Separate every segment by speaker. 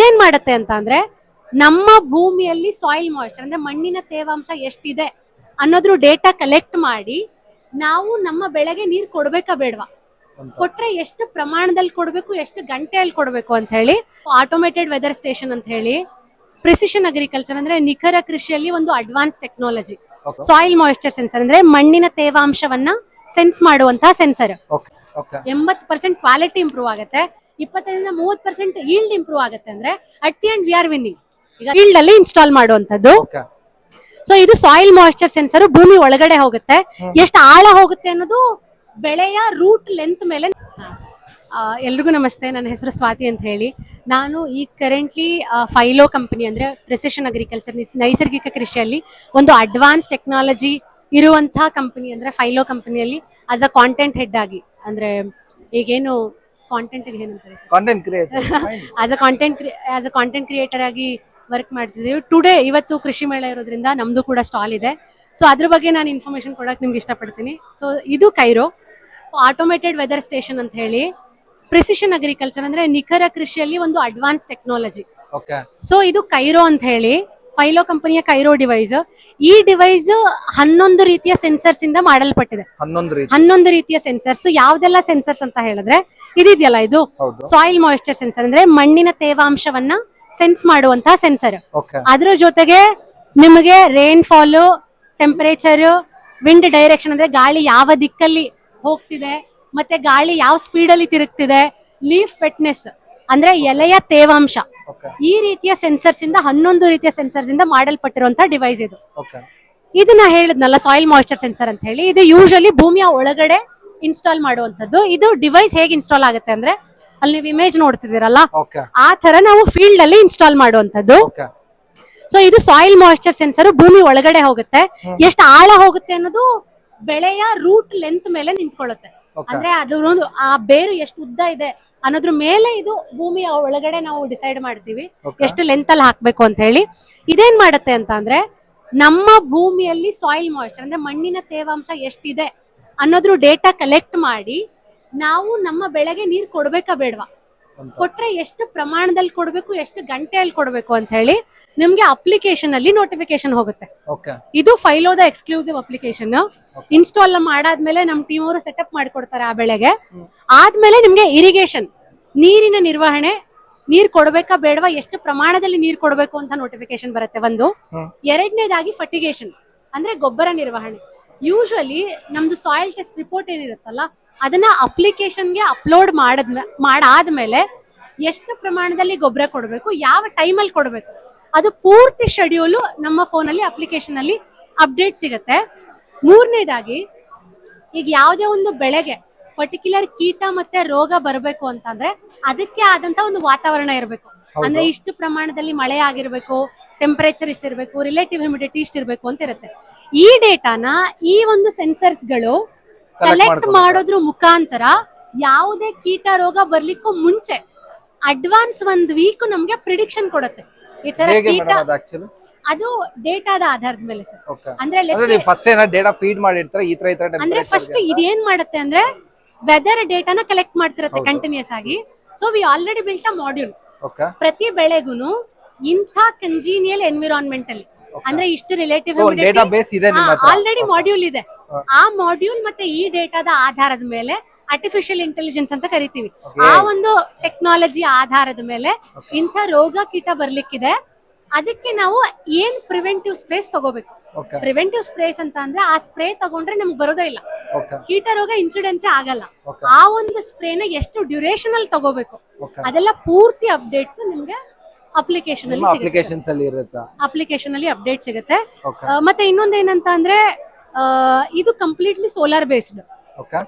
Speaker 1: ಇದೇನ್ ಮಾಡುತ್ತೆ ಅಂತ ಅಂದ್ರೆ ನಮ್ಮ ಭೂಮಿಯಲ್ಲಿ ಸಾಯಿಲ್ ಮಾಯಿಶ್ಚರ್ ಅಂದ್ರೆ ಮಣ್ಣಿನ ತೇವಾಂಶ ಎಷ್ಟಿದೆ ಅನ್ನೋದ್ರ ಡೇಟಾ ಕಲೆಕ್ಟ್ ಮಾಡಿ ನಾವು ನಮ್ಮ ಬೆಳೆಗೆ ನೀರ್ ಕೊಡ್ಬೇಕಾ ಬೇಡವಾ? ಕೊಟ್ರೆ ಎಷ್ಟು ಪ್ರಮಾಣದಲ್ಲಿ ಕೊಡ್ಬೇಕು ಎಷ್ಟು ಗಂಟೆಯಲ್ಲಿ ಕೊಡ್ಬೇಕು ಅಂತ ಹೇಳಿ ಆಟೋಮೇಟೆಡ್ ವೆದರ್ ಸ್ಟೇಷನ್ ಅಂತ ಹೇಳಿ ಪ್ರಿಸಿಷನ್ ಅಗ್ರಿಕಲ್ಚರ್ ಅಂದ್ರೆ ನಿಖರ ಕೃಷಿಯಲ್ಲಿ ಒಂದು advance technology soil moisture sensor ಅಂದ್ರೆ ಮಣ್ಣಿನ ತೇವಾಂಶವನ್ನ ಸೆನ್ಸ್ ಮಾಡುವಂತಹ ಸೆನ್ಸರ್ ಎಂಬತ್ ಪರ್ಸೆಂಟ್ ಕ್ವಾಲಿಟಿ ಇಂಪ್ರೂವ್ ಆಗುತ್ತೆ. ಇಪ್ಪತ್ತೈದರಿಂದ ಮೂವತ್ತು ಪರ್ಸೆಂಟ್ ಈಲ್ಡ್ ಇಂಪ್ರೂವ್ ಆಗುತ್ತೆ ಅಂದ್ರೆ at the end we are winning ಈಗ ಫೀಲ್ಡ್ ಅಲ್ಲಿ ಇನ್ಸ್ಟಾಲ್ ಮಾಡುವಂತದ್ದು ಸೊ ಇದು ಸಾಯಿಲ್ ಮಾಯಿಶ್ಚರ್ ಸೆನ್ಸರ್ ಭೂಮಿ ಒಳಗಡೆ ಹೋಗುತ್ತೆ. ಎಷ್ಟು ಆಳ ಹೋಗುತ್ತೆ ಅನ್ನೋದು ಬೆಳೆಯ ರೂಟ್ ಲೆಂತ್ ಮೇಲೆ. ಎಲ್ರಿಗೂ ನಮಸ್ತೆ. ನನ್ನ ಹೆಸರು ಸ್ವಾತಿ ಅಂತ ಹೇಳಿ. ನಾನು ಈ ಕರೆಂಟ್ಲಿ ಫೈಲೋ ಕಂಪನಿ ಅಂದ್ರೆ ಪ್ರೆಸಿಷನ್ ಅಗ್ರಿಕಲ್ಚರ್ ನೈಸರ್ಗಿಕ ಕೃಷಿಯಲ್ಲಿ ಒಂದು ಅಡ್ವಾನ್ಸ್ ಟೆಕ್ನಾಲಜಿ ಇರುವಂತಹ ಕಂಪನಿ ಅಂದ್ರೆ ಫೈಲೋ ಕಂಪನಿಯಲ್ಲಿ ಆಸ್ ಅ ಕಾಂಟೆಂಟ್ ಹೆಡ್ ಆಗಿ. ಅಂದ್ರೆ ಈಗೇನು ಕಾಂಟೆಂಟ್ ಏನಂತಾರೆ sir?
Speaker 2: Content create
Speaker 1: as a content as a content creator ಆಗಿ ವರ್ಕ್ ಮಾಡ್ತಿದ್ದೀವಿ. ಟುಡೇ ಇವತ್ತು ಕೃಷಿ ಮೇಳ ಇರೋದ್ರಿಂದ ನಮ್ದು ಕೂಡ ಸ್ಟಾಲ್ ಇದೆ. ಸೊ ಅದ್ರ ಬಗ್ಗೆ ನಾನು ಇನ್ಫಾರ್ಮೇಶನ್ ಕೊಡಕ್ ನಿಮ್ಗೆ ಇಷ್ಟಪಡ್ತೀನಿ. ಸೊ ಇದು ಕೈರೋ ಆಟೋಮೇಟೆಡ್ ವೆದರ್ ಸ್ಟೇಷನ್ ಅಂತ ಹೇಳಿ ಪ್ರಿಸಿಷನ್ ಅಗ್ರಿಕಲ್ಚರ್ ಅಂದ್ರೆ ನಿಖರ ಕೃಷಿಯಲ್ಲಿ ಒಂದು ಅಡ್ವಾನ್ಸ್ ಟೆಕ್ನಾಲಜಿ ಸೊ ಇದು ಕೈರೋ ಅಂತ ಹೇಳಿ ಫೈಲೋ ಕಂಪನಿಯ ಕೈರೋ ಡಿವೈಸ್ ಈ ಡಿವೈಸ್ ಹನ್ನೊಂದು ರೀತಿಯ ಸೆನ್ಸರ್ಸ್ ಇಂದ ಮಾಡಲ್ಪಟ್ಟಿದೆ.
Speaker 2: ಹನ್ನೊಂದು ರೀತಿ.
Speaker 1: ಹನ್ನೊಂದು ರೀತಿಯ ಸೆನ್ಸರ್ಸ್ ಯಾವ್ದೆಲ್ಲ ಸೆನ್ಸರ್ಸ್ ಅಂತ ಹೇಳಿದ್ರೆ ಇದಿದೆಯಲ್ಲ ಇದು?
Speaker 2: ಹೌದು.
Speaker 1: ಸಾಯಿಲ್ ಮಾಯಿಶ್ಚರ್ ಸೆನ್ಸರ್ ಅಂದ್ರೆ ಮಣ್ಣಿನ ತೇವಾಂಶವನ್ನ ಸೆನ್ಸ್ ಮಾಡುವಂತಹ ಸೆನ್ಸರ್
Speaker 2: ಓಕೆ
Speaker 1: ಅದ್ರ ಜೊತೆಗೆ ನಿಮಗೆ rainfall temperature wind direction ಅಂದ್ರೆ ಗಾಳಿ ಯಾವ ದಿಕ್ಕಲ್ಲಿ ಹೋಗ್ತಿದೆ ಮತ್ತೆ ಗಾಳಿ ಯಾವ ಸ್ಪೀಡ್ ಅಲ್ಲಿ ತಿರುಗ್ತಿದೆ ಲೀಫ್ ಫಿಟ್ನೆಸ್ ಅಂದ್ರೆ ಎಲೆಯ ತೇವಾಂಶ. ಈ ರೀತಿಯ ಸೆನ್ಸರ್ಸ್ ಇಂದ ಹನ್ನೊಂದು ರೀತಿಯ ಸೆನ್ಸರ್ಸ್ ಇಂದ ಮಾಡಲ್ಪಟ್ಟಿರುವಂತಹ ಡಿವೈಸ್ ಇದು. ಇದನ್ನ ಹೇಳಿದ್ನಲ್ಲ ಸಾಯಿಲ್ ಮಾಯಿಶ್ಚರ್ ಸೆನ್ಸರ್ ಅಂತ ಹೇಳಿ. ಇದು ಯೂಶಲಿ ಭೂಮಿಯ ಒಳಗಡೆ ಇನ್ಸ್ಟಾಲ್ ಮಾಡುವಂತದ್ದು ಇದು ಡಿವೈಸ್ ಹೇಗೆ ಇನ್ಸ್ಟಾಲ್ ಆಗುತ್ತೆ ಅಂದ್ರೆ ಅಲ್ಲಿ ನೀವು ಇಮೇಜ್ ನೋಡ್ತಿದ್ದೀರಲ್ಲ ಆ ತರ ನಾವು ಫೀಲ್ಡ್ ಅಲ್ಲಿ ಇನ್ಸ್ಟಾಲ್ ಮಾಡುವಂತದ್ದು ಸೊ ಇದು ಸಾಯಿಲ್ ಮಾಯಿಶ್ಚರ್ ಸೆನ್ಸರ್ ಭೂಮಿ ಒಳಗಡೆ ಹೋಗುತ್ತೆ. ಎಷ್ಟು ಆಳ ಹೋಗುತ್ತೆ ಅನ್ನೋದು ಬೆಳೆಯ ರೂಟ್ ಲೆಂತ್ ಮೇಲೆ ನಿಂತ್ಕೊಳ್ಳುತ್ತೆ. ಅಂದ್ರೆ ಅದ್ರ ಆ ಬೇರು ಎಷ್ಟು ಉದ್ದ ಇದೆ ಅನ್ನೋದ್ರ ಮೇಲೆ ಇದು ಭೂಮಿಯ ಒಳಗಡೆ ನಾವು ಡಿಸೈಡ್ ಮಾಡ್ತೀವಿ ಎಷ್ಟು ಲೆಂತ್ ಅಲ್ಲಿ ಹಾಕ್ಬೇಕು ಅಂತ ಹೇಳಿ. ಇದೇನ್ ಮಾಡುತ್ತೆ ಅಂತ ಅಂದ್ರೆ ನಮ್ಮ ಭೂಮಿಯಲ್ಲಿ ಸಾಯಿಲ್ ಮಾಯಿಶ್ಚರ್ ಅಂದ್ರೆ ಮಣ್ಣಿನ ತೇವಾಂಶ ಎಷ್ಟಿದೆ ಅನ್ನೋದ್ರ ಡೇಟಾ ಕಲೆಕ್ಟ್ ಮಾಡಿ ನಾವು ನಮ್ಮ ಬೆಳೆಗೆ ನೀರ್ ಕೊಡ್ಬೇಕಾ ಬೇಡವಾ. ಕೊಟ್ರೆ ಎಷ್ಟು ಪ್ರಮಾಣದಲ್ಲಿ ಕೊಡಬೇಕು ಎಷ್ಟು ಗಂಟೆಯಲ್ಲಿ ಕೊಡಬೇಕು ಅಂತ ಹೇಳಿ ನಿಮ್ಗೆ ಅಪ್ಲಿಕೇಶನ್ ಅಲ್ಲಿ ನೋಟಿಫಿಕೇಶನ್ ಹೋಗುತ್ತೆ. ಇದು ಫೈಲೋದ ಎಕ್ಸ್ಕ್ಲೂಸಿವ್ ಅಪ್ಲಿಕೇಶನ್ ಇನ್ಸ್ಟಾಲ್ ಮಾಡಾದ್ಮೇಲೆ ನಮ್ ಟೀಮ್ ಅವರು ಸೆಟಪ್ ಮಾಡ್ಕೊಡ್ತಾರೆ ಆ ಬೆಳೆಗೆ. ಆದ್ಮೇಲೆ ನಿಮ್ಗೆ ಇರಿಗೇಷನ್ ನೀರಿನ ನಿರ್ವಹಣೆ ನೀರ್ ಕೊಡ್ಬೇಕಾ ಬೇಡವಾ ಎಷ್ಟು ಪ್ರಮಾಣದಲ್ಲಿ ನೀರ್ ಕೊಡಬೇಕು ಅಂತ ನೋಟಿಫಿಕೇಶನ್ ಬರುತ್ತೆ ಒಂದು. ಎರಡನೇದಾಗಿ ಫರ್ಟಿಗೇಷನ್ ಅಂದ್ರೆ ಗೊಬ್ಬರ ನಿರ್ವಹಣೆ. ಯೂಶಲಿ ನಮ್ದು ಸಾಯಿಲ್ ಟೆಸ್ಟ್ ರಿಪೋರ್ಟ್ ಏನಿರುತ್ತಲ್ಲ ಅದನ್ನ ಅಪ್ಲಿಕೇಶನ್ಗೆ ಅಪ್ಲೋಡ್ ಮಾಡದ್ ಮಾಡಾದ್ಮೇಲೆ ಎಷ್ಟು ಪ್ರಮಾಣದಲ್ಲಿ ಗೊಬ್ಬರ ಕೊಡಬೇಕು ಯಾವ ಟೈಮಲ್ಲಿ ಕೊಡಬೇಕು ಅದು ಪೂರ್ತಿ ಶೆಡ್ಯೂಲು ನಮ್ಮ ಫೋನಲ್ಲಿ ಅಪ್ಲಿಕೇಶನ್ ಅಲ್ಲಿ ಅಪ್ಡೇಟ್ ಸಿಗುತ್ತೆ. ಮೂರನೇದಾಗಿ ಈಗ ಯಾವುದೇ ಒಂದು ಬೆಳೆಗೆ ಪರ್ಟಿಕ್ಯುಲರ್ ಕೀಟ ಮತ್ತೆ ರೋಗ ಬರಬೇಕು ಅಂತಂದ್ರೆ ಅದಕ್ಕೆ ಆದಂತ ಒಂದು ವಾತಾವರಣ ಇರಬೇಕು. ಅಂದ್ರೆ ಇಷ್ಟು ಪ್ರಮಾಣದಲ್ಲಿ ಮಳೆ ಆಗಿರ್ಬೇಕು ಟೆಂಪರೇಚರ್ ಇಷ್ಟಿರ್ಬೇಕು ರಿಲೇಟಿವ್ ಹ್ಯೂಮಿಡಿಟಿ ಇಷ್ಟಿರ್ಬೇಕು ಅಂತ ಇರುತ್ತೆ. ಈ ಡೇಟಾನ ಈ ಒಂದು ಸೆನ್ಸರ್ಸ್ಗಳು ಕಲೆಕ್ಟ್ ಮಾಡೋದ್ರ ಮುಖಾಂತರ ಯಾವುದೇ ಕೀಟ ರೋಗ ಬರ್ಲಿಕ್ಕೂ ಮುಂಚೆ ಅಡ್ವಾನ್ಸ್ ಒಂದ್ ವೀಕ್ ನಮ್ಗೆ ಪ್ರಿಡಿಕ್ಷನ್ ಕೊಡುತ್ತೆ. ಈ ತರ ಕೀಟ
Speaker 2: ಅದು
Speaker 1: ಡೇಟಾದ ಆಧಾರದ ಮೇಲೆ ಸರ್. ಅಂದ್ರೆ
Speaker 2: ಅಂದ್ರೆ
Speaker 1: let's say-
Speaker 2: ಫಸ್ಟ್ ಏನ ಡೇಟಾ ಫೀಡ್ ಮಾಡಿರ್ತಾರೆ ಈ ತರ ಈ ತರ
Speaker 1: ಅಂದ್ರೆ ಫಸ್ಟ್. ಇದೇನ್ ಮಾಡುತ್ತೆ ಅಂದ್ರೆ ವೆದರ್ ಡೇಟಾನ ಕಲೆಕ್ಟ್ ಮಾಡ್ತಿರತ್ತೆ ಕಂಟಿನ್ಯೂಸ್ ಆಗಿ. So we already built a module
Speaker 2: okay
Speaker 1: ಪ್ರತಿ ಬೆಳೆಗೂನು ಇಂಥ ಕಂಜೀನಿಯಲ್ ಎನ್ವಿರಾನ್ಮೆಂಟ್ ಅಲ್ಲಿ ಅಂದ್ರೆ ಇಷ್ಟು ರಿಲೇಟಿವ್
Speaker 2: ಇದೆ
Speaker 1: ಆಲ್ರೆಡಿ ಮಾಡ್ಯೂಲ್ ಇದೆ. ಆ ಮಾಡ್ಯೂಲ್ ಮತ್ತೆ ಈ ಡೇಟಾದ ಆಧಾರದ ಮೇಲೆ ಆರ್ಟಿಫಿಷಿಯಲ್ ಇಂಟೆಲಿಜೆನ್ಸ್ ಅಂತ ಕರಿತೀವಿ. ಆ ಒಂದು ಟೆಕ್ನಾಲಜಿ ಆಧಾರದ ಮೇಲೆ ಇಂಥ ರೋಗ ಕೀಟ ಬರ್ಲಿಕ್ಕಿದೆ. ಅದಕ್ಕೆ ನಾವು ಏನ್ ಪ್ರಿವೆಂಟಿವ್ ಸ್ಪ್ರೇಸ್ ತಗೋಬೇಕು? ಪ್ರಿವೆಂಟಿವ್ ಸ್ಪ್ರೇಸ್ ಅಂತ ಅಂದ್ರೆ ಆ ಸ್ಪ್ರೇ ತಗೊಂಡ್ರೆ ನಮ್ಗೆ ಬರೋದೇ ಇಲ್ಲ. ಕೀಟ ರೋಗ ಇನ್ಸಿಡೆನ್ಸ್ ಆಗಲ್ಲ. ಆ ಒಂದು ಸ್ಪ್ರೇನ ಎಷ್ಟು ಡ್ಯೂರೇಷನ್ ಅಲ್ಲಿ ತಗೋಬೇಕು ಅದೆಲ್ಲ ಪೂರ್ತಿ ಅಪ್ಡೇಟ್ಸ್ ನಿಮ್ಗೆ ಅಪ್ಲಿಕೇಶನ್ ಅಲ್ಲಿ ಸಿಗುತ್ತೆ
Speaker 2: ಅಪ್ಲಿಕೇಶನ್ಸ್ ಅಲ್ಲಿ ಇರುತ್ತಾ?
Speaker 1: ಅಪ್ಲಿಕೇಶನ್ ಅಲ್ಲಿ ಅಪ್ಡೇಟ್ ಸಿಗುತ್ತೆ.
Speaker 2: ಓಕೆ
Speaker 1: ಆ, ಮತ್ತೆ ಇನ್ನೊಂದ್ ಏನಂತ ಅಂದ್ರೆ ಆ, ಇದು ಕಂಪ್ಲೀಟ್ಲಿ ಸೋಲಾರ್ ಬೇಸ್ಡ್
Speaker 2: ಓಕೆ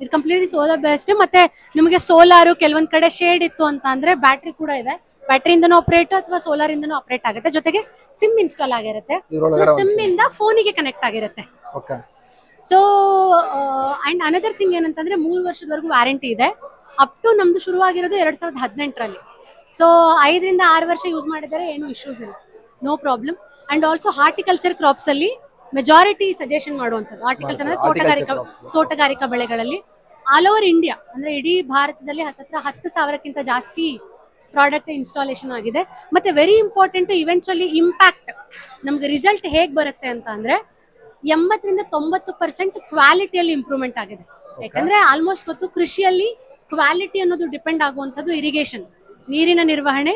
Speaker 1: ಇದು ಕಂಪ್ಲೀಟ್ಲಿ ಸೋಲಾರ್ ಬೇಸ್ಡ್ ಮತ್ತೆ ನಿಮಗೆ ಸೋಲಾರ್ ಕೆಲವೊಂದ್ ಕಡೆ ಶೇಡ್ ಇತ್ತು ಅಂತ ಅಂದ್ರೆ ಬ್ಯಾಟ್ರಿ ಕೂಡ ಇದೆ. ಬ್ಯಾಟ್ರಿಯಿಂದನೂ ಆಪರೇಟ್ ಅಥವಾ ಸೋಲಾರ್ ಇಂದನೂ ಆಪರೇಟ್ ಆಗುತ್ತೆ. ಜೊತೆಗೆ ಸಿಮ್ ಇನ್ಸ್ಟಾಲ್ ಆಗಿರುತ್ತೆ.
Speaker 2: ಇದ್ರೊಳಗಡೆ
Speaker 1: ಸಿಮ್ ಇಂದ ಫೋನಿಗೆ ಕನೆಕ್ಟ್ ಆಗಿರುತ್ತೆ.
Speaker 2: Okay
Speaker 1: so and another thing ಏನಂತಂದ್ರೆ ಮೂರು ವರ್ಷದವರೆಗೂ ವ್ಯಾರಂಟಿ ಇದೆ. ಅಪ್ ಟು ನಮ್ದು ಶುರುವಾಗಿರೋದು ಎರಡ್ ಸಾವಿರದ ಹದಿನೆಂಟರಲ್ಲಿ. ಸೊ ಐದರಿಂದ ಆರು ವರ್ಷ ಯೂಸ್ ಮಾಡಿದರೆ ಏನು ಇಶ್ಯೂಸ್ ಇಲ್ಲ. No problem and also horticulture crops ಅಲ್ಲಿ ಮೆಜಾರಿಟಿ ಸಜೆಷನ್ ಮಾಡುವಂಥದ್ದು. ಹಾರ್ಟಿಕಲ್ಚರ್ ಅಂದ್ರೆ ತೋಟಗಾರಿಕಾ. ತೋಟಗಾರಿಕಾ ಬೆಳೆಗಳಲ್ಲಿ. ಆಲ್ ಓವರ್ ಇಂಡಿಯಾ ಅಂದ್ರೆ ಇಡೀ ಭಾರತದಲ್ಲಿ ಹತ್ತತ್ರ ಹತ್ತು ಸಾವಿರಕ್ಕಿಂತ ಜಾಸ್ತಿ ಪ್ರಾಡಕ್ಟ್ ಇನ್ಸ್ಟಾಲೇಷನ್ ಆಗಿದೆ. ಮತ್ತೆ ವೆರಿ ಇಂಪಾರ್ಟೆಂಟ್ ಇವೆಂಚುಲಿ ಇಂಪ್ಯಾಕ್ಟ್ ನಮ್ಗೆ ರಿಸಲ್ಟ್ ಹೇಗೆ ಬರುತ್ತೆ ಅಂತ ಅಂದ್ರೆ ಎಂಬತ್ತರಿಂದ ತೊಂಬತ್ತು ಪರ್ಸೆಂಟ್ ಕ್ವಾಲಿಟಿಯಲ್ಲಿ ಇಂಪ್ರೂವ್ಮೆಂಟ್ ಆಗಿದೆ. ಯಾಕಂದ್ರೆ ಆಲ್ಮೋಸ್ಟ್ ಗೊತ್ತು ಕೃಷಿಯಲ್ಲಿ ಕ್ವಾಲಿಟಿ ಅನ್ನೋದು ಡಿಪೆಂಡ್ ಆಗುವಂಥದ್ದು ಇರಿಗೇಷನ್ ನೀರಿನ ನಿರ್ವಹಣೆ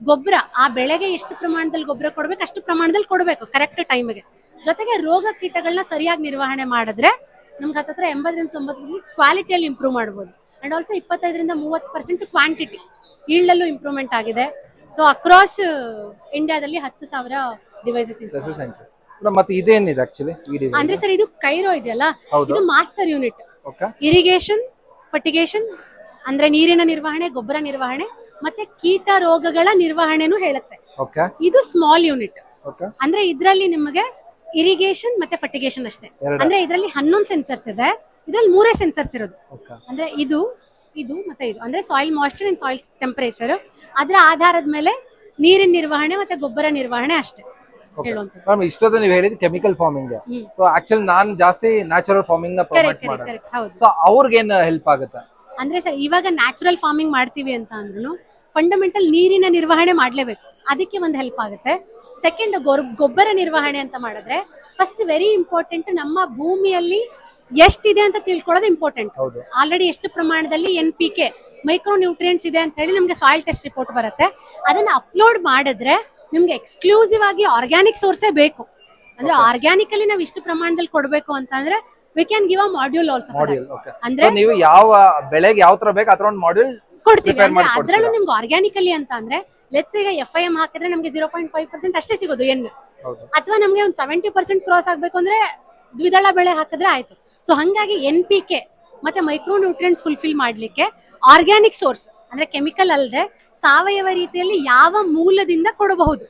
Speaker 1: ಗೊಬ್ಬರ. ಆ ಬೆಳೆಗೆ ಎಷ್ಟು ಪ್ರಮಾಣದಲ್ಲಿ ಗೊಬ್ಬರ ಕೊಡ್ಬೇಕು ಅಷ್ಟು ಪ್ರಮಾಣದಲ್ಲಿ ಕೊಡಬೇಕು ಕರೆಕ್ಟ್ ಟೈಮ್ಗೆ ಜೊತೆಗೆ ರೋಗ ಕೀಟಗಳನ್ನ ಸರಿಯಾಗಿ ನಿರ್ವಹಣೆ ಮಾಡಿದ್ರೆ ನಮ್ಗೆ ಹತ್ತತ್ರ ಎಂಬತ್ತರಿಂದ ತೊಂಬತ್ತು ಕ್ವಾಲಿಟಿಯಲ್ಲಿ ಇಂಪ್ರೂವ್ ಮಾಡ್ಬೋದು. ಅಂಡ್ ಆಲ್ಸೋ ಇಪ್ಪತ್ತೈದರಿಂದ ಮೂವತ್ತು ಪರ್ಸೆಂಟ್ ಕ್ವಾಂಟಿಟಿ ಈಲ್ಡಲ್ಲೂ ಇಂಪ್ರೂವ್ಮೆಂಟ್ ಆಗಿದೆ ಸೊ ಅಕ್ರಾಸ್ ಇಂಡಿಯಾದಲ್ಲಿ ಹತ್ತು ಸಾವಿರ ಡಿವೈಸಸ್
Speaker 2: ಮತ್ತೆ ಇದೇನಿದೆ ಆಕ್ಚುಲಿ ಈ
Speaker 1: ಅಂದ್ರೆ ಸರ್ ಇದು ಕೈರೋ ಇದೆಯಲ್ಲ? ಇದು ಮಾಸ್ಟರ್ ಯೂನಿಟ್ ಇರಿಗೇಷನ್ ಫರ್ಟಿಗೇಷನ್ ಅಂದ್ರೆ ನೀರಿನ ನಿರ್ವಹಣೆ ಗೊಬ್ಬರ ನಿರ್ವಹಣೆ ಮತ್ತೆ ಕೀಟ ರೋಗಗಳ ನಿರ್ವಹಣೆನೂ ಹೇಳುತ್ತೆ.
Speaker 2: ಓಕೆ.
Speaker 1: ಇದು ಸ್ಮಾಲ್ ಯೂನಿಟ್
Speaker 2: ಓಕೆ.
Speaker 1: ಅಂದ್ರೆ ಇದ್ರಲ್ಲಿ ನಿಮಗೆ ಇರಿಗೇಷನ್ ಮತ್ತೆ ಫರ್ಟಿಗೇಷನ್ ಅಷ್ಟೇ.
Speaker 2: ಎರಡು.
Speaker 1: ಅಂದ್ರೆ ಇದರಲ್ಲಿ ಹನ್ನೊಂದು ಸೆನ್ಸರ್ಸ್ ಇದೆ ಇದ್ರಲ್ಲಿ ಮೂರೇ ಸೆನ್ಸರ್ಸ್ ಇರೋದು.
Speaker 2: ಓಕೆ.
Speaker 1: ಅಂದ್ರೆ ಇದು ಇದು ಮತ್ತೆ ಇದು. ಅಂದ್ರೆ soil moisture and soil temperature ಅದರ ಆಧಾರದ ಮೇಲೆ ನೀರಿನ ನಿರ್ವಹಣೆ ಮತ್ತೆ ಗೊಬ್ಬರ ನಿರ್ವಹಣೆ ಅಷ್ಟೇ ಹೇಳುವಂಥದ್ದು.
Speaker 2: ಇಷ್ಟೊತ್ತು ನೀವು ಹೇಳಿದ್ chemical farming
Speaker 1: hmm.
Speaker 2: So actually ನಾನ್ ಜಾಸ್ತಿ ನ್ಯಾಚುರಲ್ ಫಾರ್ಮಿಂಗ್ನ ಪ್ರೊಮೋಟ್
Speaker 1: ಕರೆಕ್ಟ್ ಕರೆಕ್ಟ್
Speaker 2: ಮಾಡೋದು
Speaker 1: ಕರೆಕ್ಟ್ ಹೌದು.
Speaker 2: ಸೊ ಅವ್ರಿಗೇನ್ ಹೆಲ್ಪ್ ಆಗುತ್ತೆ?
Speaker 1: ಅಂದ್ರೆ ಸರ್ ಇವಾಗ ನ್ಯಾಚುರಲ್ ಫಾರ್ಮಿಂಗ್ ಮಾಡ್ತೀವಿ ಅಂತ ಅಂದ್ರೂ ಫಂಡಮೆಂಟಲ್ ನೀರಿನ ನಿರ್ವಹಣೆ ಮಾಡ್ಲೇಬೇಕು. ಅದಕ್ಕೆ ಒಂದು ಹೆಲ್ಪ್ ಆಗುತ್ತೆ. ಸೆಕೆಂಡ್ ಗೊಬ್ಬರ ನಿರ್ವಹಣೆ ಅಂತ ಮಾಡಿದ್ರೆ ಫಸ್ಟ್ ವೆರಿ ಇಂಪಾರ್ಟೆಂಟ್ ನಮ್ಮ ಭೂಮಿಯಲ್ಲಿ ಎಷ್ಟಿದೆ ಅಂತ ತಿಳ್ಕೊಳ್ಳೋದು ಇಂಪಾರ್ಟೆಂಟ್ ಆಲ್ರೆಡಿ ಎಷ್ಟು ಪ್ರಮಾಣದಲ್ಲಿ N P K micronutrients ಇದೆ ಅಂತ ಹೇಳಿ ನಮಗೆ ಸಾಯಿಲ್ ಟೆಸ್ಟ್ ರಿಪೋರ್ಟ್ ಬರುತ್ತೆ. ಅದನ್ನ ಅಪ್ಲೋಡ್ ಮಾಡಿದ್ರೆ ನಿಮ್ಗೆ ಎಕ್ಸ್ಕ್ಲೂಸಿವ್ ಆಗಿ ಆರ್ಗ್ಯಾನಿಕ್ ಸೋರ್ಸೇ ಬೇಕು. ಅಂದ್ರೆ ಆರ್ಗ್ಯಾನಿಕಲಿ ನಾವು ಇಷ್ಟು ಪ್ರಮಾಣದಲ್ಲಿ ಕೊಡಬೇಕು ಅಂತ ಅಂದ್ರೆ we can give a module also ಅಂದ್ರೆ
Speaker 2: ನೀವು ಯಾವ ಬೆಳೆಗೆ ಯಾವ ತರ ಬೇಕು ಅದ್ರ ಒಂದು ಮಾಡ್ಯೂಲ್
Speaker 1: ಕೊಡ್ತೀವಿ. ಅಂದ್ರೆ ಅದ್ರಲ್ಲೂ? ನಿಮ್ಗೆ ಆರ್ಗ್ಯಾನಿಕಲಿ ಅಂತ ಅಂದ್ರೆ ಲೆಟ್ಸ್ ಈಗ ಎಫ್ ಐ ಎಂ ಹಾಕಿದ್ರೆ ನಮಗೆ ಜೀರೋ ಪಾಯಿಂಟ್ ಫೈವ್ ಪರ್ಸೆಂಟ್ ಅಷ್ಟೇ ಸಿಗೋದು
Speaker 2: ಎನ್.
Speaker 1: ಅಥವಾ ನಮಗೆ ಒಂದು ಸೆವೆಂಟಿ ಪರ್ಸೆಂಟ್ ಕ್ರಾಸ್ ಆಗ್ಬೇಕು ಅಂದ್ರೆ ದ್ವಿದಳ ಬೆಳೆ ಹಾಕಿದ್ರೆ ಆಯ್ತು. ಸೊ ಹಂಗಾಗಿ ಎನ್ ಪಿ ಕೆ ಮತ್ತೆ ಮೈಕ್ರೋ ನ್ಯೂಟ್ರಿಯೆಂಟ್ಸ್ ಫುಲ್ಫಿಲ್ ಮಾಡ್ಲಿಕ್ಕೆ ಆರ್ಗ್ಯಾನಿಕ್ ಸೋರ್ಸ್ ಅಂದ್ರೆ ಕೆಮಿಕಲ್ ಅಲ್ಲದೆ ಸಾವಯವ ರೀತಿಯಲ್ಲಿ ಯಾವ ಮೂಲದಿಂದ ಕೊಡಬಹುದು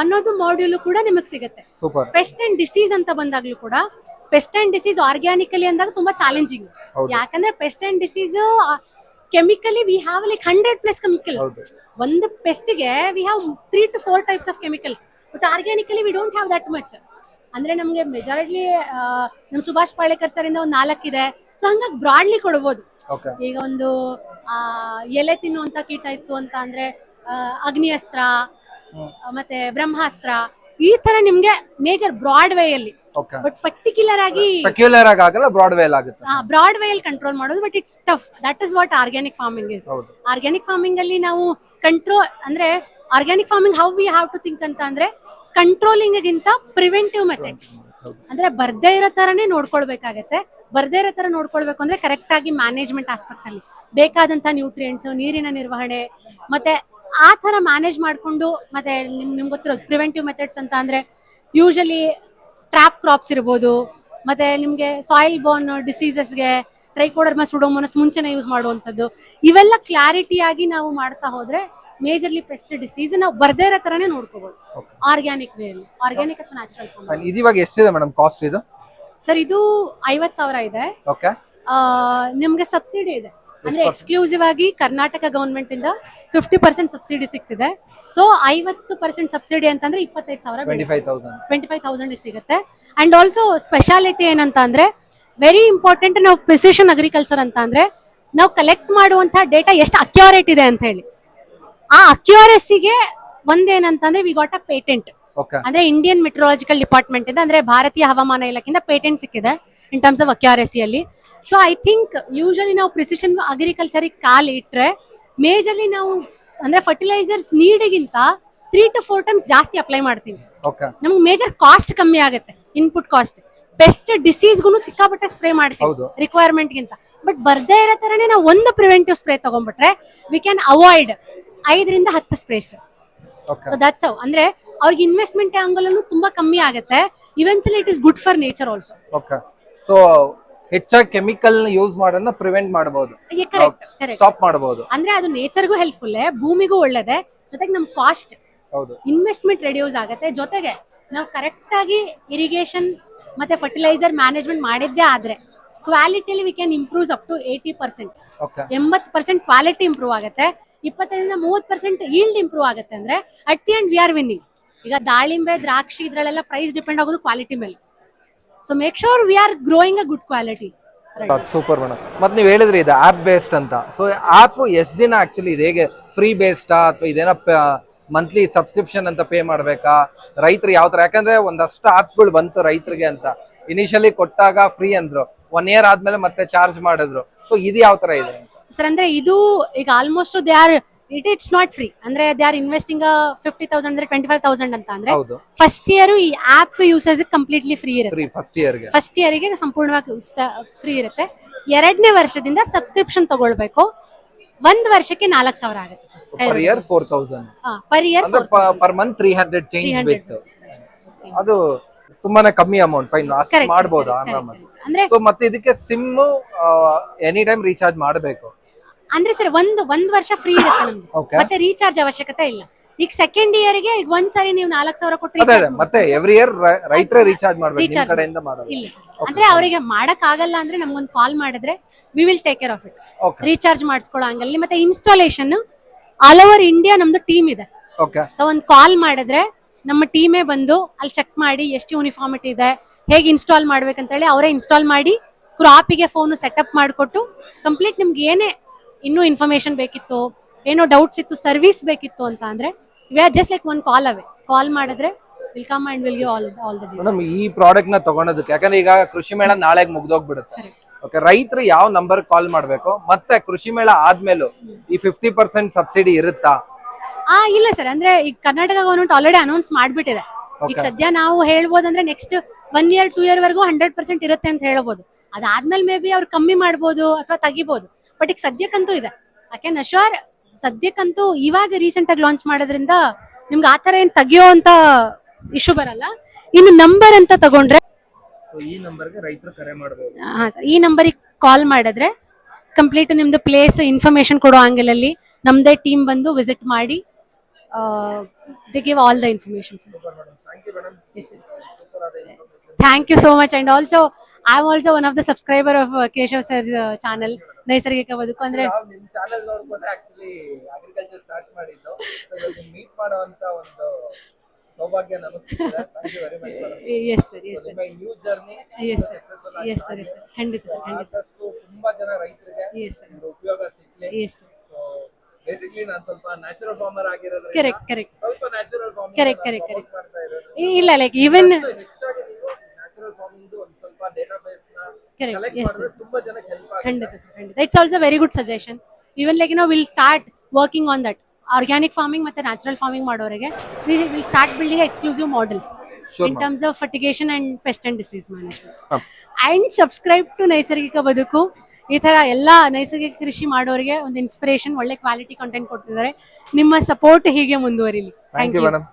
Speaker 1: ಅನ್ನೋದು ಮಾಡ್ಯೂಲ್ ಕೂಡ ನಿಮಗೆ ಸಿಗುತ್ತೆ. ಪೆಸ್ಟ್ ಅಂಡ್ ಡಿಸೀಸ್ ಅಂತ ಬಂದಾಗ್ಲೂ ಕೂಡ ಪೆಸ್ಟ್ ಅಂಡ್ ಡಿಸೀಸ್ ಆರ್ಗ್ಯಾನಿಕಲಿ ಅಂದಾಗ ತುಂಬಾ ಚಾಲೆಂಜಿಂಗ್ ಯಾಕಂದ್ರೆ pest and disease chemically we have like hundred plus chemicals ಒಂದು ಪೆಸ್ಟ್ಗೆ we have three to four types of chemicals but organically we don't have that much ಅಂದ್ರೆ ನಮಗೆ majority ನಮ್ Subhash Palekar sir ಇಂದ ಒಂದು ನಾಲ್ಕಿದೆ so ಹಂಗಾಗಿ ಬ್ರಾಡ್ಲಿ ಕೊಡ್ಬೋದು. ಈಗ ಒಂದು ಎಲೆ ತಿನ್ನುವಂತ ಕೀಟ ಇತ್ತು ಅಂತ ಅಂದ್ರೆ ಅಗ್ನಿ ಅಸ್ತ್ರ ಮತ್ತೆ ಬ್ರಹ್ಮಾಸ್ತ್ರ ಈ ತರ ನಿಮ್ಗೆ ಮೇಜರ್ ಬ್ರಾಡ್ ವೇಯಲ್ಲಿ
Speaker 2: ಓಕೆ
Speaker 1: ಬಟ್ ಪರ್ಟಿಕ್ಯುಲರ್ ಆಗಿ
Speaker 2: ಪರ್ಟಿಕ್ಯುಲರ್ ಆಗಿ ಆಗಲ್ಲ ಬ್ರಾಡ್ ವೇಲ್ ಆಗುತ್ತೆ.
Speaker 1: ಬ್ರಾಡ್ ವೇಲ್ ಕಂಟ್ರೋಲ್ ಮಾಡೋದು but it's tough that is what organic farming is organic farming ಅಲ್ಲಿ ನಾವು ಕಂಟ್ರೋಲ್ ಅಂದ್ರೆ organic farming how we have to think ಅಂತ ಅಂದ್ರೆ ಕಂಟ್ರೋಲಿಂಗ್ ಗಿಂತ ಪ್ರಿವೆಂಟಿವ್ ಮೆಥಡ್ಸ್ ಅಂದ್ರೆ ಬರ್ದೇ ಇರೋ ತರನೇ ನೋಡ್ಕೊಳ್ಬೇಕಾಗತ್ತೆ. ಬರ್ದೇ ಇರೋ ತರ ನೋಡ್ಕೊಳ್ಬೇಕು ಅಂದ್ರೆ ಕರೆಕ್ಟ್ ಆಗಿ ಮ್ಯಾನೇಜ್ಮೆಂಟ್ ಆಸ್ಪೆಕ್ಟ್ ಅಲ್ಲಿ. ಬೇಕಾದಂತ ನ್ಯೂಟ್ರಿಯೆಂಟ್ಸ್ ನೀರಿನ ನಿರ್ವಹಣೆ ಮತ್ತೆ ಆ ತರ ಮ್ಯಾನೇಜ್ ಮಾಡ್ಕೊಂಡು ಮತ್ತೆ ನಿಮ್ ನಿಮ್ಗೆ ಗೊತ್ತಿರೋದು ಪ್ರಿವೆಂಟಿವ್ ಮೆಥಡ್ಸ್ ಅಂತ ಅಂದ್ರೆ ಯೂಶಲಿ ಟ್ರಾಪ್ ಕ್ರಾಪ್ಸ್ ಇರ್ಬೋದು ಮತ್ತೆ ನಿಮ್ಗೆ ಸಾಯಿಲ್ ಬೋನ್ ಡಿಸೀಸಸ್ಗೆ ಟ್ರೈಕೋಡರ್ ಸುಡೋಮೋನಸ್ ಮುಂಚೆನೆ ಯೂಸ್ ಮಾಡುವಂಥದ್ದು ಇವೆಲ್ಲ ಕ್ಲಾರಿಟಿಯಾಗಿ ನಾವು ಮಾಡ್ತಾ ಹೋದ್ರೆ ಮೇಜರ್ಲಿ ಪೆಸ್ಟ್ ಡಿಸೀಸ್ ನಾವು ಬರ್ದೇ ಇರೋ ತರನೇ ನೋಡ್ಕೋಬಹುದು
Speaker 2: ಆರ್ಗ್ಯಾನಿಕ್
Speaker 1: ಆರ್ಗ್ಯಾನಿಕ್ ವೇಲಿ ಆರ್ಗ್ಯಾನಿಕ್ ಅಥವಾ ನ್ಯಾಚುರಲ್ ಫಾರ್ಮ್
Speaker 2: ಇದು ಇವಾಗ ಎಷ್ಟಿದೆ ಮೇಡಮ್ ಕಾಸ್ಟ್ ಇದು?
Speaker 1: ಸರ್ ಇದು ಐವತ್ ಸಾವಿರ ಇದೆ.
Speaker 2: ಓಕೆ
Speaker 1: ನಿಮ್ಗೆ ಸಬ್ಸಿಡಿ ಇದೆ. ಅಂದ್ರೆ ಎಕ್ಸ್ಕ್ಲೂಸಿವ್ ಆಗಿ ಕರ್ನಾಟಕ ಗವರ್ಮೆಂಟ್ ಇಂದ ಫಿಫ್ಟಿ ಪರ್ಸೆಂಟ್ ಸಬ್ಸಿಡಿ ಸಿಗ್ತಿದೆ ಸೊ ಐವತ್ತು ಪರ್ಸೆಂಟ್ ಸಬ್ಸಿಡಿ ಅಂತಂದ್ರೆ ಇಪ್ಪತ್ತೈದು ಸಾವಿರ
Speaker 2: ಟ್ವೆಂಟಿ ಫೈವ್ ತೌಸಂಡ್
Speaker 1: ಸಿಗುತ್ತೆ. ಅಂಡ್ ಆಲ್ಸೋ ಸ್ಪೆಷಾಲಿಟಿ ಏನಂತ ಅಂದ್ರೆ ವೆರಿ ಇಂಪಾರ್ಟೆಂಟ್ ನಾವು ಪ್ರಿಸಿಷನ್ ಅಗ್ರಿಕಲ್ಚರ್ ಅಂತ ಅಂದ್ರೆ ನಾವು ಕಲೆಕ್ಟ್ ಮಾಡುವಂತಹ ಡೇಟಾ ಎಷ್ಟು ಅಕ್ಯೂರೇಟ್ ಇದೆ ಅಂತ ಹೇಳಿ. ಆ ಅಕ್ಯೂರೆಸಿಗೆ ಒಂದೇನಂತಂದ್ರೆ ವಿ ಗಾಟ್ ಅ ಪೇಟೆಂಟ್ ಅಂದ್ರೆ ಇಂಡಿಯನ್ ಮೆಟ್ರೋಲಾಜಿಕಲ್ ಡಿಪಾರ್ಟ್ಮೆಂಟ್ ಇಂದ ಅಂದ್ರೆ ಭಾರತೀಯ ಹವಾಮಾನ ಇಲಾಖೆಯಿಂದ ಪೇಟೆಂಟ್ ಸಿಕ್ಕಿದೆ. ಇನ್ ಟರ್ಮ್ಸ್ ಆಫ್ ಅಲ್ಲಿ. ಸೊ ಐ ಥಿಂಕ್ ಯೂಶಲಿ ನಾವು ಪ್ರಿಸಿಷನ್ ಅಗ್ರಿಕಲ್ಚರಿಗೆ ಕಾಲ್ ಇಟ್ರೆ ಮೇಜರ್ಲಿ ನಾವು ಅಂದ್ರೆ ಫರ್ಟಿಲೈಸರ್ಸ್ ನೀಡಿಗಿಂತ ತ್ರೀ ಟು ಫೋರ್ ಟೈಮ್ಸ್ ಜಾಸ್ತಿ ಅಪ್ಲೈ ಮಾಡ್ತೀವಿ. ನಮ್ಗೆ ಮೇಜರ್ ಕಾಸ್ಟ್ ಕಮ್ಮಿ ಆಗುತ್ತೆ ಇನ್ಪುಟ್ ಕಾಸ್ಟ್ ಬೆಸ್ಟ್ ಡಿಸೀಸ್ಗೂ ಸಿಕ್ಕಾಪಟ್ಟೆ ಸ್ಪ್ರೇ ಮಾಡ್ತೀವಿ. ರಿಕ್ವೈರ್ಮೆಂಟ್ ಗಿಂತ. ಬಟ್ ಬರ್ದೇ ಇರೋ ತರನೇ ನಾವು ಒಂದು ಪ್ರಿವೆಂಟಿವ್ ಸ್ಪ್ರೇ ತಗೊಂಡ್ಬಿಟ್ರೆ ವಿ ಕ್ಯಾನ್ ಅವಾಯ್ಡ್ ಐದರಿಂದ ಹತ್ತು ಸ್ಪ್ರೇಸ್ ಸೊ ದಟ್ಸ್ ಅವ್ ಅಂದ್ರೆ ಅವ್ರಿಗೆ ಇನ್ವೆಸ್ಟ್ಮೆಂಟ್ ಆಂಗಲ್ ತುಂಬಾ ಕಮ್ಮಿ ಆಗುತ್ತೆ. Eventually it is good for nature also
Speaker 2: so ಹೆಚ್ಚಾಗಿ ಕೆಮಿಕಲ್ ಯೂಸ್ ಮಾಡೋದನ್ನ ಪ್ರಿವೆಂಟ್ ಮಾಡಬಹುದು ಸ್ಟಾಪ್ ಮಾಡಬಹುದು
Speaker 1: ಅಂದ್ರೆ ಅದು ನೇಚರ್ಗೂ ಹೆಲ್ಪ್ಫುಲ್ ಭೂಮಿಗೂ ಒಳ್ಳೇದೇ ಜೊತೆಗೆ ನಮ್ ಕಾಸ್ಟ್
Speaker 2: ಹೌದು.
Speaker 1: ಇನ್ವೆಸ್ಟ್ಮೆಂಟ್ ರೆಡ್ಯೂಸ್ ಆಗುತ್ತೆ. ಜೊತೆಗೆ ನಾವು ಕರೆಕ್ಟ್ ಆಗಿ ಇರಿಗೇಷನ್ ಮತ್ತೆ ಫರ್ಟಿಲೈಸರ್ ಮ್ಯಾನೇಜ್ಮೆಂಟ್ ಮಾಡಿದ್ದೇ ಆದ್ರೆ ಕ್ವಾಲಿಟಿಲಿ we can improve up to eighty percent ಎಂಬತ್ತು ಪರ್ಸೆಂಟ್ ಕ್ವಾಲಿಟಿ ಇಂಪ್ರೂವ್ ಆಗುತ್ತೆ. ಇಪ್ಪತ್ತೈದರಿಂದ ಮೂವತ್ತು ಪರ್ಸೆಂಟ್ ಈಲ್ಡ್ ಇಂಪ್ರೂವ್ ಆಗುತ್ತೆ ಅಂದ್ರೆ at the end we are winning ಈಗ ದಾಳಿಂಬೆ ದ್ರಾಕ್ಷಿ ಇದ್ರಲ್ಲೆಲ್ಲ ಪ್ರೈಸ್ ಡಿಪೆಂಡ್ ಆಗೋದು ಕ್ವಾಲಿಟಿ ಮೇಲೆ. So make sure we are growing a good quality
Speaker 2: super madam ಮತ್ತೆ ನೀವು ಹೇಳಿದ್ರಿ ಇದು ಆಪ್ ಬೇಸ್ಡ್ ಅಂತ. ಸೊ ಆಪ್ ಎಷ್ಟು ದಿನ ಆಕ್ಚುಲಿ ಇದು ಹೇಗೆ ಫ್ರೀ ಬೇಸ್ಡಾ ಅಥವಾ ಇದೇನೋ ಮಂತ್ಲಿ ಸಬ್ಸ್ಕ್ರಿಪ್ಷನ್ ಅಂತ ಪೇ ಮಾಡ್ಬೇಕಾ? ರೈತರು ಯಾವ ತರ? ಯಾಕಂದ್ರೆ ಒಂದಷ್ಟು ಆಪ್ಗಳು ಬಂತು ರೈತರಿಗೆ ಅಂತ. ಇನಿಷಿಯಲಿ ಕೊಟ್ಟಾಗ ಫ್ರೀ ಅಂದ್ರು. ಒನ್ ಇಯರ್ ಆದ್ಮೇಲೆ ಮತ್ತೆ ಚಾರ್ಜ್ ಮಾಡಿದ್ರು. ಸೊ ಇದು ಯಾವ ತರ ಇದೆ?
Speaker 1: ಸರ್ ಅಂದ್ರೆ ಇದು ಈಗ almost they are it it's not free ಅಂದ್ರೆ they are investing fifty thousand ಅಂದ್ರೆ ಟ್ವೆಂಟಿ ಫೈವ್ ತೌಸಂಡ್ ಅಂತ ಅಂದ್ರೆ
Speaker 2: ಹೌದು.
Speaker 1: ಫಸ್ಟ್ ಇಯರ್ ಈ ಆಪ್ ಯೂಸೇಜ್ ಕಂಪ್ಲೀಟ್ಲಿ ಫ್ರೀ ಇರುತ್ತೆ.
Speaker 2: ಫ್ರೀ ಫಸ್ಟ್ ಇಯರ್ಗೆ
Speaker 1: ಫಸ್ಟ್ ಇಯರಿಗೆ ಸಂಪೂರ್ಣವಾಗಿ ಉಚಿತ ಫ್ರೀ ಇರುತ್ತೆ. ಎರಡನೇ ವರ್ಷದಿಂದ ಸಬ್ಸ್ಕ್ರಿಪ್ಷನ್ ತಗೊಳ್ಬೇಕು. ಒಂದ್ ವರ್ಷಕ್ಕೆ ನಾಲ್ಕು ಸಾವಿರ ಆಗುತ್ತೆ sir
Speaker 2: per year four thousand
Speaker 1: per year
Speaker 2: ಅಂದ್ರೆ per month three hundred change ಅದು ತುಂಬಾನೇ ಕಮ್ಮಿ ಅಮೌಂಟ್ ಫೈನ್ ಅಷ್ಟು
Speaker 1: Correct,
Speaker 2: ಮಾಡ್ಬೋದು
Speaker 1: correct,
Speaker 2: ಆರಾಮಾಗಿ.
Speaker 1: ಅಂದ್ರೆ
Speaker 2: ಸೊ ಮತ್ತೆ ಇದಕ್ಕೆ ಸಿಮ್ ಎನಿ ಟೈಮ್ ರೀಚಾರ್ಜ್ ಮಾಡಬೇಕು.
Speaker 1: ಅಂದ್ರೆ ಸರ್ ಒಂದ್ ಒಂದ್ ವರ್ಷ ಫ್ರೀ ಇರುತ್ತೆ ನಮ್ದು.
Speaker 2: ಓಕೆ
Speaker 1: ಮತ್ತೆ ರೀಚಾರ್ಜ್ ಅವಶ್ಯಕತೆ ಇಲ್ಲ. ಈಗ ಸೆಕೆಂಡ್ ಇಯರ್ಗೆ ಈಗ ಒಂದ್ ಸಾರಿ ನೀವು ನಾಲ್ಕು ಸಾವಿರ ಕೊಟ್ಟರೆ
Speaker 2: ಅದೇ ಅದೇ.
Speaker 1: recharge
Speaker 2: ಮತ್ತೆ ಎವ್ರಿ ಇಯರ್ ರೈತರೇ ರೀಚಾರ್ಜ್ ಮಾಡ್ಬೇಕು. ನಿಮ್
Speaker 1: Recharge
Speaker 2: ಕಡೆಯಿಂದ ಮಾಡೋದು.
Speaker 1: ಇಲ್ಲ ಸರ್ ಅಂದ್ರೆ ಅವರಿಗೆ ಮಾಡಕ್ ಆಗಲ್ಲ ಅಂದ್ರೆ ನಮ್ಗೊಂದು ಕಾಲ್ ಮಾಡಿದ್ರೆ we will take care of it recharge ಮಾಡಿಸ್ಕೊಳ್ಳೋ ಹಂಗಲ್ಲಿ. ಮತ್ತೆ ಇನ್ಸ್ಟಾಲೇಷನ್ ಆಲ್ ಓವರ್ ಇಂಡಿಯಾ ನಮ್ದು ಟೀಮ್ ಇದೆ.
Speaker 2: ಓಕೆ
Speaker 1: ಸೊ ಒಂದ್ ಕಾಲ್ ಮಾಡಿದ್ರೆ ನಮ್ಮ ಟೀಮೇ ಬಂದು ಅಲ್ಲಿ ಚೆಕ್ ಮಾಡಿ ಎಷ್ಟು ಯೂನಿಫಾರ್ಮಿಟಿ ಇದೆ ಹೇಗೆ ಇನ್ಸ್ಟಾಲ್ ಮಾಡ್ಬೇಕಂತ ಹೇಳಿ ಅವರೇ ಇನ್ಸ್ಟಾಲ್ ಮಾಡಿ ಕ್ರಾಪಿಗೆ ಫೋನ್ ಸೆಟಪ್ ಮಾಡಿಕೊಟ್ಟು ಕಂಪ್ಲೀಟ್ ನಿಮ್ಗೆ ಏನೇ ಇನ್ನೂ ಇನ್ಫಾರ್ಮೇಶನ್ ಬೇಕಿತ್ತು ಏನೋ ಡೌಟ್ಸ್ ಇತ್ತು ಸರ್ವಿಸ್ ಬೇಕಿತ್ತು ಅಂತ ಅಂದ್ರೆ we are just like one call away call ಮಾಡಿದ್ರೆ will come and will you all all the
Speaker 2: madam ಈ ಪ್ರಾಡಕ್ಟ್ನ ತಗೊಳೋದಕ್ಕೆ ಯಾಕಂದ್ರೆ ಈಗ ಕೃಷಿ ಮೇಳ ನಾಳೆ ಮುಗ್ದೋಗ್ಬಿಡುತ್ತೆ. ಓಕೆ ರೈತರು ಯಾವ ನಂಬರ್ ಕಾಲ್ ಮಾಡ್ಬೇಕು? ಮತ್ತೆ ಕೃಷಿ ಮೇಳ ಆದ್ಮೇಲೆ ಈ ಫಿಫ್ಟಿ ಪರ್ಸೆಂಟ್ ಸಬ್ಸಿಡಿ ಇರುತ್ತಾ?
Speaker 1: ಆ ಇಲ್ಲ ಸರ್ ಅಂದ್ರೆ ಈಗ ಕರ್ನಾಟಕ ಗವರ್ಮೆಂಟ್ ಆಲ್ರೆಡಿ ಅನೌನ್ಸ್ ಮಾಡ್ಬಿಟ್ಟಿದೆ. ಈಗ ಸದ್ಯ ನಾವು ಹೇಳ್ಬೋದಂದ್ರೆ next one year two year ವರೆಗೂ ಹಂಡ್ರೆಡ್ ಪರ್ಸೆಂಟ್ ಇರುತ್ತೆ ಅಂತ ಹೇಳ್ಬೋದು. ಅದಾದ್ಮೇಲೆ ಮೇ ಬಿ ಅವ್ರು ಕಮ್ಮಿ ಮಾಡ್ಬೋದು ಅಥವಾ ತೆಗಿಬೋದು. ಬಟ್ ಈಗ ಸದ್ಯಕ್ಕಂತೂ ಇದೆ. ಯಾಕೆ ನಶ್ವರ್ ಸದ್ಯಕ್ಕಂತೂ ಇವಾಗ ರೀಸೆಂಟ್ ಆಗಿ ಲಾಂಚ್ ಮಾಡೋದ್ರಿಂದ ನಿಮ್ಗೆ ಆ ಥರ ಏನು ತೆಗಿಯೋ ಅಂತ ಇಶ್ಯೂ ಬರಲ್ಲ. ಇನ್ನು ನಂಬರ್ ಅಂತ ತಗೊಂಡ್ರೆ
Speaker 2: ಈ ನಂಬರ್ಗೆ ರೈತರು ಕರೆ ಮಾಡಬಹುದು
Speaker 1: ಹಾ ಸರ್ ಈ ನಂಬರಿಗೆ ಕಾಲ್ ಮಾಡಿದ್ರೆ ಕಂಪ್ಲೀಟ್ ನಿಮ್ದು ಪ್ಲೇಸ್ ಇನ್ಫಾರ್ಮೇಶನ್ ಕೊಡೋ ಆಂಗಲಲ್ಲಿ ನಮ್ದೇ ಟೀಮ್ ಬಂದು ವಿಸಿಟ್ ಮಾಡಿ the give all the information.
Speaker 2: Thank you
Speaker 1: so much and also I am also one of the subscriber of Keshav sir channel Naisargika Baduku ಅಂದ್ರೆ
Speaker 2: ನಾವು ನಿಮ್ ಚಾನೆಲ್ ನೋಡ್ಕೊಂಡೆ ಆಕ್ಚುಲಿ ಅಗ್ರಿಕಲ್ಚರ್ ಸ್ಟಾರ್ಟ್ ಮಾಡಿದ್ದು. Meet ಮಾಡುವಂತ ಒಂದು ಸೌಭಾಗ್ಯ ನಮಗೆ ಸಿಕ್ಕಿದೆ thank you very much
Speaker 1: yes sir yes sir
Speaker 2: ನಿಮ್ಮ new journey
Speaker 1: yes sir yes sir yes sir ಖಂಡಿತ ಸರ್ ಖಂಡಿತ.
Speaker 2: ಆದಷ್ಟು ತುಂಬಾ ಜನ ರೈತರಿಗೆ
Speaker 1: ಎಸ್ ಸರ್
Speaker 2: ಇದ್ರ ಉಪಯೋಗ ಸಿಗ್ಲಿ.
Speaker 1: ಎಸ್ ಸರ್
Speaker 2: ಬೇಸಿಕ್ಲಿ ನಾನು ಸ್ವಲ್ಪ ನ್ಯಾಚುರಲ್ ಫಾರ್ಮರ್ ಆಗಿರೋದ್ರಿಂದ
Speaker 1: ಕರೆಕ್ಟ್ ಕರೆಕ್ಟ್
Speaker 2: ಸ್ವಲ್ಪ natural farmer
Speaker 1: correct correct correct.
Speaker 2: ಮಾಡ್ತಾ ಇರೋದು
Speaker 1: ಇಲ್ಲ ಲೈಕ್ ಈವನ್
Speaker 2: ಹೆಚ್ಚಾಗಿ ನೀವು ನ್ಯಾಚುರಲ್ ಫಾರ್ಮಿಂಗ್ ಒಂದು ಸ್ವಲ್ಪ ಡೇಟಾ ಬೇಸ್ನ
Speaker 1: Correct,
Speaker 2: ಕಲೆಕ್ಟ್
Speaker 1: yes,
Speaker 2: ತುಂಬಾ ಜನಕ್ಕೆ ಹೆಲ್ಪ್ ಆಗುತ್ತೆ.
Speaker 1: ಖಂಡಿತ ಸರ್ ಖಂಡಿತ. It's also very good suggestion even like no will start working on that organic farming ಮತ್ತೆ ನ್ಯಾಚುರಲ್ ಫಾರ್ಮಿಂಗ್ ಮಾಡೋರಿಗೆ will start building exclusive models
Speaker 2: Sure,
Speaker 1: in terms of fertigation and pest and disease management
Speaker 2: ಹ.
Speaker 1: And subscribe to Naisargika Baduku ಈ ತರ ಎಲ್ಲ ನೈಸರ್ಗಿಕ ಕೃಷಿ ಮಾಡೋರಿಗೆ ಒಂದು ಇನ್ಸ್ಪಿರೇಷನ್ ಒಳ್ಳೆ ಕ್ವಾಲಿಟಿ ಕಂಟೆಂಟ್ ಕೊಡ್ತಿದ್ದಾರೆ. ನಿಮ್ಮ ಸಪೋರ್ಟ್ ಹೀಗೆ ಮುಂದುವರಿಲಿ.
Speaker 2: Thank you madam